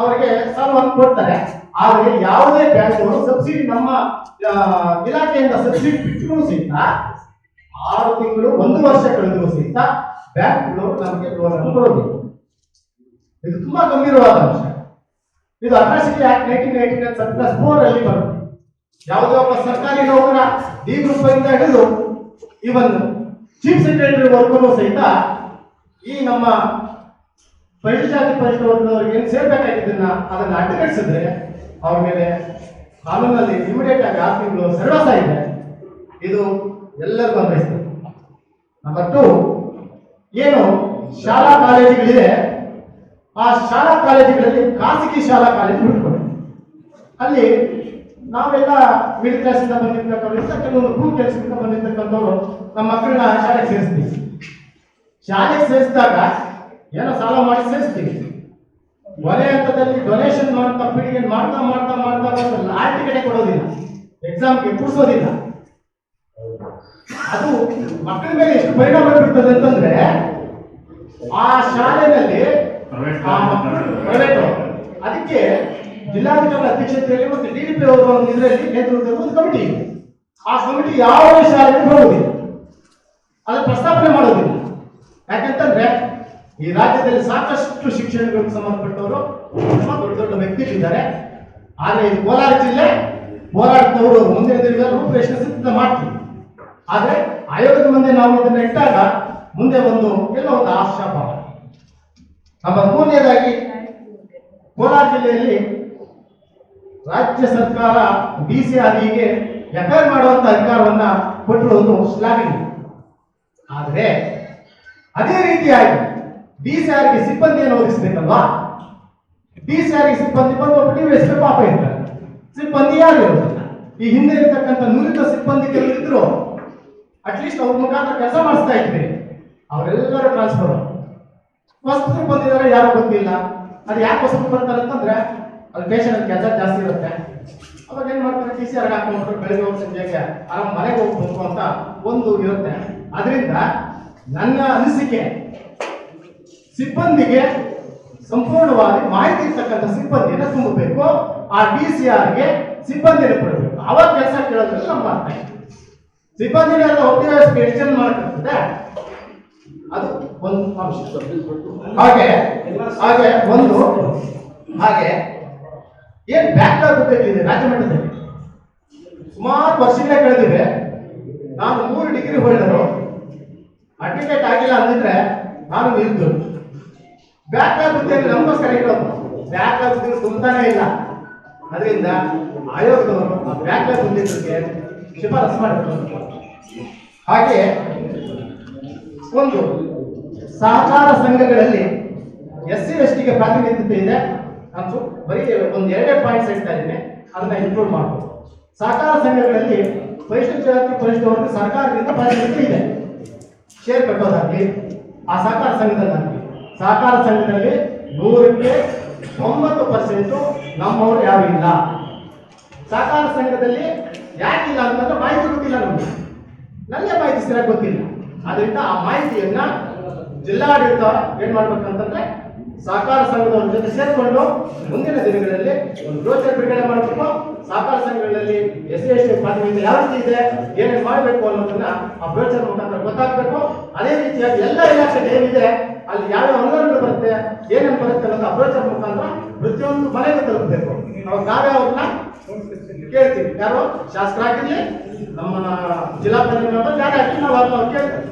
ಅವರಿಗೆ ಸಾಲವನ್ನು ಕೊಡ್ತಾರೆ. ಆದರೆ ಯಾವುದೇ ಬ್ಯಾಂಕ್ಗಳು ಸಬ್ಸಿಡಿ ನಮ್ಮ ಇಲಾಖೆಯಿಂದ ಸಬ್ಸಿಡಿ ಬಿಟ್ಟರು ಸಹಿತ ಆರು ತಿಂಗಳು, ಒಂದು ವರ್ಷ ಕಳೆದರೂ ಸಹಿತ ಬ್ಯಾಂಕ್ಗಳು ನಮಗೆ ಲೋನ್ ಅನ್ನು ಕೊಡಬೇಕು. ಇದು ತುಂಬಾ ಗಂಭೀರವಾದ ಅಂಶ ಇದು atrocity act nineteen eighty nine four ಅಲ್ಲಿ ಬರುತ್ತೆ. ಯಾವುದೇ ಒಬ್ಬ ಸರ್ಕಾರಿ ನೌಕರ ಡಿ ಗ್ರೂಪ್ ಇಂದ ಹಿಡಿದು ಇವನ್ ಚೀಫ್ ಸೆಕ್ರೆಟರಿ ವರ್ಗು ಸಹಿತ ಈ ನಮ್ಮ ಪರಿಷ್ಠ ವರ್ಗದವರಿಗೆ ಏನು ಸೇರ್ಬೇಕಾಗಿದ್ದನ್ನ ಅದನ್ನ ಅಡ್ಡಗಡಿಸಿದ್ರೆ ಅವ್ರ ಮೇಲೆ ಕಾನೂನಲ್ಲಿ ಇಮಿಡಿಯೇಟ್ ಆಗಿ ಆರು ತಿಂಗಳು ಸರ್ವಾಸ ಇದೆ. ಇದು ಎಲ್ಲರಿಗೂ ಅನ್ವಯಿಸ್ತದೆ ನಂಬರ್ ಟು ಏನು ಶಾಲಾ ಕಾಲೇಜುಗಳಿದೆ? ಆ ಶಾಲಾ ಕಾಲೇಜುಗಳಲ್ಲಿ ಖಾಸಗಿ ಶಾಲಾ ಕಾಲೇಜು ಬಿಟ್ಕೊಡಿ ಅಲ್ಲಿ ನಾವೆಲ್ಲ ಮಿಡ್ ಕ್ಲಾಸಿಂದ ಬಂದಿರ್ತಕ್ಕಂಥ ಕೆಲವೊಂದು ಭೂ ಕೆಲಸದಿಂದ ಬಂದಿರ್ತಕ್ಕಂಥವ್ರು ನಮ್ಮ ಮಕ್ಕಳನ್ನ ಶಾಲೆಗೆ ಸೇರಿಸ್ತೀವಿ. ಶಾಲೆಗೆ ಸೇರಿಸಿದಾಗ ಏನೋ ಸಾಲ ಮಾಡಿ ಸೇರಿಸ್ತೀವಿ ಕೊನೆ ಹಂತದಲ್ಲಿ ಡೊನೇಷನ್ ಮಾಡ್ತಾ ಪೀಳಿಗೆ ಮಾಡ್ತಾ ಮಾಡ್ತಾ ಮಾಡ್ತಾ ಮಾಡ್ತಾ ಲಾಲ್ ಕಡೆ ಕೊಡೋದಿಲ್ಲ. ಎಕ್ಸಾಮ್ಗೆ ಕೂರಿಸೋದಿಲ್ಲ. ಅದು ಮಕ್ಕಳ ಮೇಲೆ ಎಷ್ಟು ಪರಿಣಾಮ ಬೀರ್ತದೆ ಅಂತಂದ್ರೆ ಆ ಶಾಲೆಯಲ್ಲಿ ಪ್ರೈವೇಟ್ ಅದಕ್ಕೆ ಜಿಲ್ಲಾಧಿಕಾರಿ ಅಧ್ಯಕ್ಷತೆಯಲ್ಲಿ ಮತ್ತು ಡಿಡಿಪಿ ಅವರ ಒಂದು ಇದರಲ್ಲಿ ನೇತೃತ್ವ ಒಂದು ಕಮಿಟಿ ಇದೆ. ಆ ಕಮಿಟಿ ಯಾವ ಶಾಲೆಗೆ ಹೋಗುದಿಲ್ಲ ಅದು ಪ್ರಸ್ತಾಪನೆ ಮಾಡೋದಿಲ್ಲ. ಈ ರಾಜ್ಯದಲ್ಲಿ ಸಾಕಷ್ಟು ಶಿಕ್ಷಣಗಳಿಗೆ ಸಂಬಂಧಪಟ್ಟವರು ತುಂಬಾ ದೊಡ್ಡ ದೊಡ್ಡ ವ್ಯಕ್ತಿಗಳಿದ್ದಾರೆ. ಆದ್ರೆ ಈ ಕೋಲಾರ ಜಿಲ್ಲೆ ಹೋರಾಟದವರು ಮುಂದಿನ ದಿನಗಳಲ್ಲಿ ರೂಪರೇಷೆ ಸಿದ್ಧ ಮಾಡ್ತೀವಿ. ಆದ್ರೆ ಆಯೋಗದ ಮುಂದೆ ನಾವು ಅದನ್ನ ಇಟ್ಟಾಗ ಮುಂದೆ ಒಂದು ಎಲ್ಲ ಒಂದು ಆಶಾಪ ನಮ್ಮ ಮೂರನೇದಾಗಿ ಕೋಲಾರ ಜಿಲ್ಲೆಯಲ್ಲಿ ರಾಜ್ಯ ಸರ್ಕಾರ ಬಿ ಸಿ ಆರ್ಗೆ ಎಫ್ಐಆರ್ ಮಾಡುವಂತ ಅಧಿಕಾರವನ್ನ ಕೊಟ್ಟಿರುವುದು ಶ್ಲಾಘನೀಯ. ಆದರೆ ಅದೇ ರೀತಿಯಾಗಿ ಡಿ ಸಾರಿಗೆ ಸಿಬ್ಬಂದಿಯನ್ನು ಒದಗಿಸ್ಬೇಕಲ್ವಾ? ಡಿ ಸಾರಿಗೆ ಸಿಬ್ಬಂದಿ ಬಂದು ಒಬ್ಬ ಎಸ್ ಪಾಪ ಇರ್ತಾರೆ? ಸಿಬ್ಬಂದಿ ಯಾರು? ಈ ಹಿಂದೆ ಇರ್ತಕ್ಕಂಥ ನುರಿತ ಸಿಬ್ಬಂದಿ ಕೆಲವರಿದ್ರು ಅಟ್ಲೀಸ್ಟ್ ಅವ್ರ ಮುಖಾಂತರ ಕೆಲಸ ಮಾಡಿಸ್ತಾ ಇದ್ವಿ. ಅವರೆಲ್ಲರೂ ಟ್ರಾನ್ಸ್ಫರ್ ಹೊಸಬ್ರು ಬಂದಿದ್ದಾರೆ ಯಾರು ಗೊತ್ತಿಲ್ಲ. ಅದು ಯಾಕೆ ಹೊಸಬ್ರು ಬರ್ತಾರೆ ಅಂತಂದ್ರೆ, ಅಲ್ಲಿ ಪೇಷಂಟ್ ಕೆಲಸ ಜಾಸ್ತಿ ಇರುತ್ತೆ. ಅವಾಗ ಏನ್ ಮಾಡ್ತಾರೆ? ಟಿ ಸಿ ಆರ್ ಹಾಕೊಂಡ್ರು ಬೆಳಗ್ಗೆ ಹೋಗಿ ಸಂಜೆಗೆ ಆರಾಮ್ ಮನೆಗೆ ಹೋಗ್ಬೇಕು ಅಂತ ಒಂದು ಇರುತ್ತೆ. ಅದರಿಂದ ನನ್ನ ಅನಿಸಿಕೆ ಸಿಬ್ಬಂದಿಗೆ ಸಂಪೂರ್ಣವಾಗಿ ಮಾಹಿತಿ ಇರ್ತಕ್ಕಂಥ ಸಿಬ್ಬಂದಿಯನ್ನು ತುಂಬಬೇಕು. ಆ ಡಿ ಸಿ ಆರ್ಗೆ ಸಿಬ್ಬಂದಿನ ಕೊಡಬೇಕು. ಅವಾಗ ಕೆಲಸ ಕೇಳೋದ್ರಲ್ಲಿ ನಮ್ಮ ಅರ್ಥ ಸಿಬ್ಬಂದಿನೆಲ್ಲ ಸಿಬ್ಬಂದಿನ ಮಾಡ್ತಿರ್ತದೆ ಅದು ಒಂದು ಅಂಶ. ಹಾಗೆ ಹಾಗೆ ಒಂದು, ಹಾಗೆ ಏನ್ ಬ್ಯಾಕ್ಲಾಗ್ ಬೇಕಿದೆ ರಾಜ್ಯ ಮಟ್ಟದಲ್ಲಿ ಸುಮಾರು ವರ್ಷಗಳೇ ಕಳೆದಿವೆ. ನಾನು ಮೂರು ಡಿಗ್ರಿ ಹೊಡೆದರು ಅಡ್ಮಿಟೇಟ್ ಆಗಿಲ್ಲ ಅಂದಿದ್ರೆ ನಾನು ನಿಲ್ದು. ಬ್ಯಾಕ್ಲಾಗ್ ಉದ್ಯೋಗ ನಮಗೋಸ್ಕರ ಇರೋದು ಬ್ಯಾಕ್ಲಾಗ್ ಉದ್ಯೋಗ ತುಂಬಾನೇ ಇಲ್ಲ. ಅದರಿಂದ ಆಯೋಗದವರು ಆ ಬ್ಯಾಕ್ಲಾಗ್ ಉದ್ಯೋಗಕ್ಕೆ ಶಿಫಾರಸು ಮಾಡಬೇಕು ಹಾಗೆ ಒಂದು ಸಹಕಾರ ಸಂಘಗಳಲ್ಲಿ ಎಸ್ ಸಿ ಎಸ್ ಟಿಗೆ ಪ್ರಾತಿನಿಧ್ಯತೆ ಇದೆ. ನಾನು ಬರೀ ಒಂದು ಎರಡೇ ಪಾಯಿಂಟ್ಸ್ ಹೇಳ್ತಾ ಇದ್ದೀನಿ. ಅದನ್ನ ಇನ್ಕ್ಲೂಡ್ ಮಾಡ್ಬೋದು. ಸಹಕಾರ ಸಂಘಗಳಲ್ಲಿ ಪರಿಶಿಷ್ಟ ಜಾತಿ ಪರಿಶಿಷ್ಟ ಸರ್ಕಾರದಿಂದ ಪ್ರಾತಿನಿಧ್ಯ ಇದೆ. ಶೇರ್ ಕಟ್ಟೋದಾಗ್ಲಿ, ಆ ಸಹಕಾರ ಸಂಘದಲ್ಲಾಗ್ಲಿ ಸಹಕಾರ ಸಂಘದಲ್ಲಿ ನೂರಕ್ಕೆ ತೊಂಬತ್ತು ಪರ್ಸೆಂಟು ನಮ್ಮವರು ಯಾರು ಇಲ್ಲ. ಸಹಕಾರ ಸಂಘದಲ್ಲಿ ಯಾಕಿಲ್ಲ ಅಂತಂದ್ರೆ ಮಾಹಿತಿ ಗೊತ್ತಿಲ್ಲ ನಮಗೆ. ನನಗೆ ಮಾಹಿತಿ ಸರಿಯಾಗಿ ಗೊತ್ತಿಲ್ಲ. ಅದರಿಂದ ಆ ಮಾಹಿತಿಯನ್ನ ಜಿಲ್ಲಾಡಳಿತ ಏನ್ ಮಾಡ್ಬೇಕಂತಂದ್ರೆ ಸಹಕಾರ ಸಂಘದವ್ರ ಜೊತೆ ಸೇರಿಕೊಂಡು ಮುಂದಿನ ದಿನಗಳಲ್ಲಿ ಒಂದು ಬ್ರೋಚರ್ ಬಿಡುಗಡೆ ಮಾಡಬೇಕು. ಸಹಕಾರ ಸಂಘಗಳಲ್ಲಿ ಎಸ್ ಎಸ್ ಪ್ರಾತಿನಿಧ್ಯ ಯಾವ ರೀತಿ ಇದೆ, ಏನೇನು ಮಾಡಬೇಕು ಅನ್ನೋದನ್ನ ಆ ಬ್ರೋಚರ್ ಮುಖಾಂತರ ಗೊತ್ತಾಗಬೇಕು. ಅದೇ ರೀತಿಯಾಗಿ ಎಲ್ಲ ಇಲಾಖೆ ಏನಿದೆ ಅಲ್ಲಿ ಯಾವ ಅನುದಾನಗಳು ಬರುತ್ತೆ, ಏನೇನು ಬರುತ್ತೆ ಅನ್ನೋದು ಅಪ್ರೋಚ್ ಮುಖಾಂತರ ಪ್ರತಿಯೊಂದು ಮನೆಗೆ ತಲುಪಬೇಕು. ಅವಾಗ ಅವ್ರನ್ನ ಕೇಳ್ತೀವಿ. ಯಾರು? ಶಾಸಕರಾಗಿರ್ಲಿ, ನಮ್ಮ ಜಿಲ್ಲಾ ಪ್ರತಿನಿಧಿ ಯಾರಾಗಲಿ ನಾವು ಅವ್ರನ್ನ ಕೇಳ್ತೇವೆ.